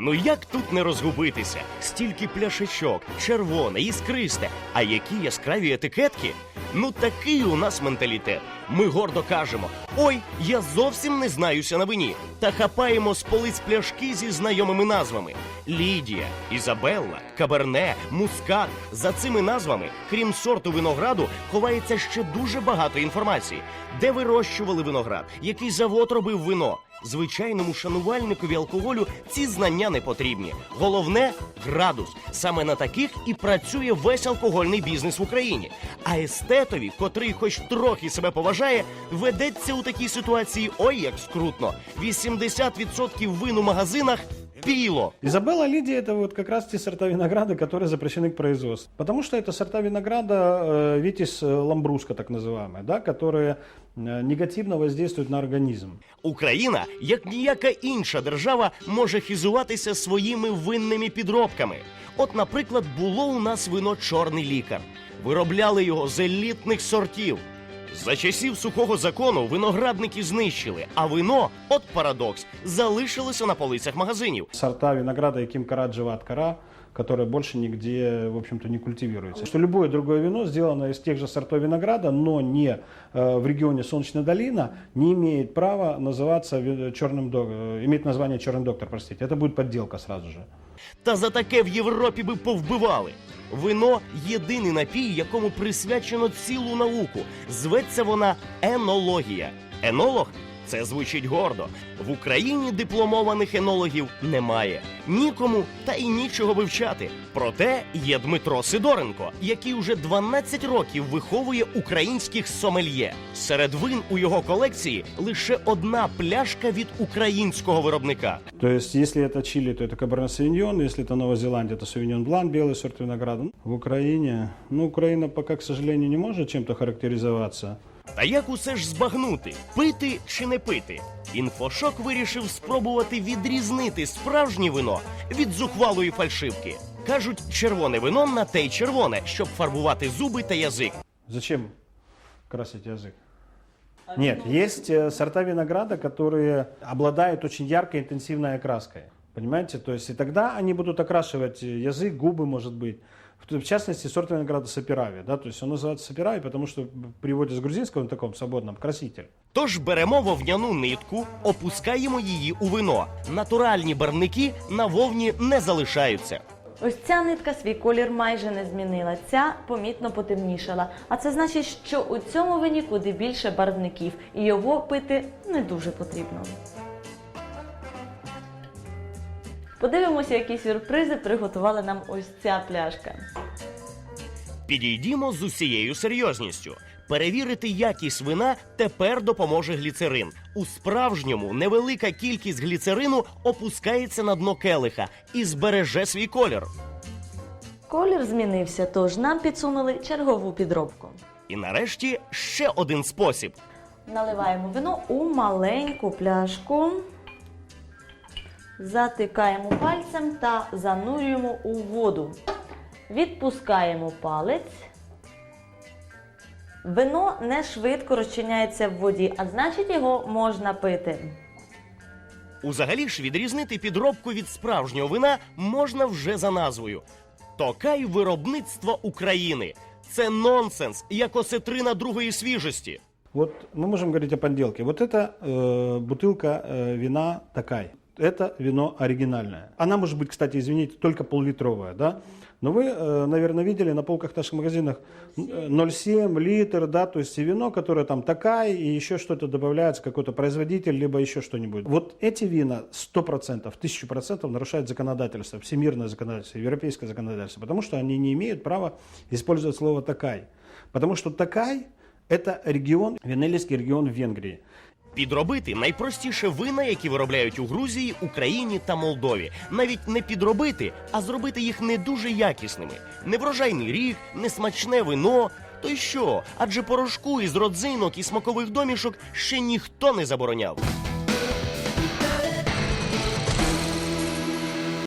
Ну як тут не розгубитися? Стільки пляшечок, червоне, іскристе. А які яскраві етикетки? Ну такий у нас менталітет. Ми гордо кажемо: ой, я зовсім не знаюся на вині. Та хапаємо з полиць пляшки зі знайомими назвами: Лідія, Ізабелла, Каберне, Мускат. За цими назвами, крім сорту винограду, ховається ще дуже багато інформації, де вирощували виноград, який завод робив вино. Звичайному шанувальникові алкоголю ці знання не потрібні. Головне градус. Саме на таких і працює весь алкогольний бізнес в Україні. А естетові, котрий хоч трохи себе поважає, ведеться у такій ситуації ой як скрутно. 80% вин у магазинах піло. Изабелла Лидия это вот как раз те сорта винограда, которые запрещены к производству. Потому что это сорта винограда э, Витис э, ламбруска, так называемая, да, которые э, негативно воздействуют на организм. Україна, як ніяка інша держава, може хизуватися своїми винними підробками. От, наприклад, було у нас вино чорний лікар. Виробляли його з елітних сортів. За часів сухого закону виноградники знищили, а вино, от парадокс, залишилося на полицях магазинів. Сорта винограда Яким Кара Джават Кара, которые больше нигде, в общем-то, не культивируются. Что любое другое вино, сделано из тех же сортов винограда, но не э, в регионе Солнечная долина, не имеет права называться ви- черным док- э, иметь название черный доктор, простите. Это будет подделка сразу же. Та за таке в Європі би повбивали. Вино єдиний напій, якому присвячено цілу науку. Зветься вона енологія. Енолог це звучить гордо. В Україні дипломованих енологів немає. Нікому та й нічого вивчати. Проте є Дмитро Сидоренко, який уже 12 років виховує українських сомельє. Серед вин у його колекції лише одна пляшка від українського виробника. То есть, если это Чили, то это Каберне Савиньон, если это Новая Зеландия, то Савиньон Блан, белый сорт винограда. В Украине, ну, Украина пока, к сожалению, не может чем-то характеризоваться. Та як усе ж збагнути, пити чи не пити? Інфошок вирішив спробувати відрізнити справжнє вино від зухвалої фальшивки. Кажуть, червоне вино на те й червоне, щоб фарбувати зуби та язик. Зачем красить язык? Нет, есть э, сорта винограда, которые обладают очень яркой интенсивной окраской. Понимаете? То есть и тогда они будут окрашивать э, язык, губы, может быть. В частности, сорт винограда сапирави. Да? То есть он называется сапирави, потому что переводе с грузинского на таком свободном краситель. Тож беремо вовняну нитку, опускаємо її у вино. Натуральні барвники на вовні не залишаються. Ось ця нитка свій колір майже не змінила. Ця помітно потемнішала. А це значить, що у цьому вині куди більше барвників, і його пити не дуже потрібно. Подивимося, які сюрпризи приготувала нам ось ця пляшка. Підійдімо з усією серйозністю. Перевірити якість вина тепер допоможе гліцерин. У справжньому невелика кількість гліцерину опускається на дно келиха і збереже свій колір. Колір змінився, тож нам підсунули чергову підробку. І нарешті ще один спосіб. Наливаємо вино у маленьку пляшку, затикаємо пальцем та занурюємо у воду. Відпускаємо палець. Вино не швидко розчиняється в воді, а значить його можна пити. Узагалі ж відрізнити підробку від справжнього вина можна вже за назвою. Токай виробництво України. Це нонсенс, як осетрина другої свіжості. Вот мы можем говорить о подделке. Вот это э, бутылка э, вина такая. Это вино оригинальное. Она может быть, кстати, извините, только поллитровая, да? Но вы, э, наверное, видели на полках наших магазинах э, 0,7 литр, да, то есть и вино, которое там такая, и еще что-то добавляется, какой-то производитель, либо еще что-нибудь. Вот эти вина 100%, 1000% нарушают законодательство, всемирное законодательство, европейское законодательство, потому что они не имеют права использовать слово «такай». Потому что «такай» Это регіон, Венелівський регіон в Венгрії. Підробити найпростіше вина, які виробляють у Грузії, Україні та Молдові. Навіть не підробити, а зробити їх не дуже якісними. Неврожайний рік, несмачне вино. То й що? Адже порошку із родзинок і смакових домішок ще ніхто не забороняв.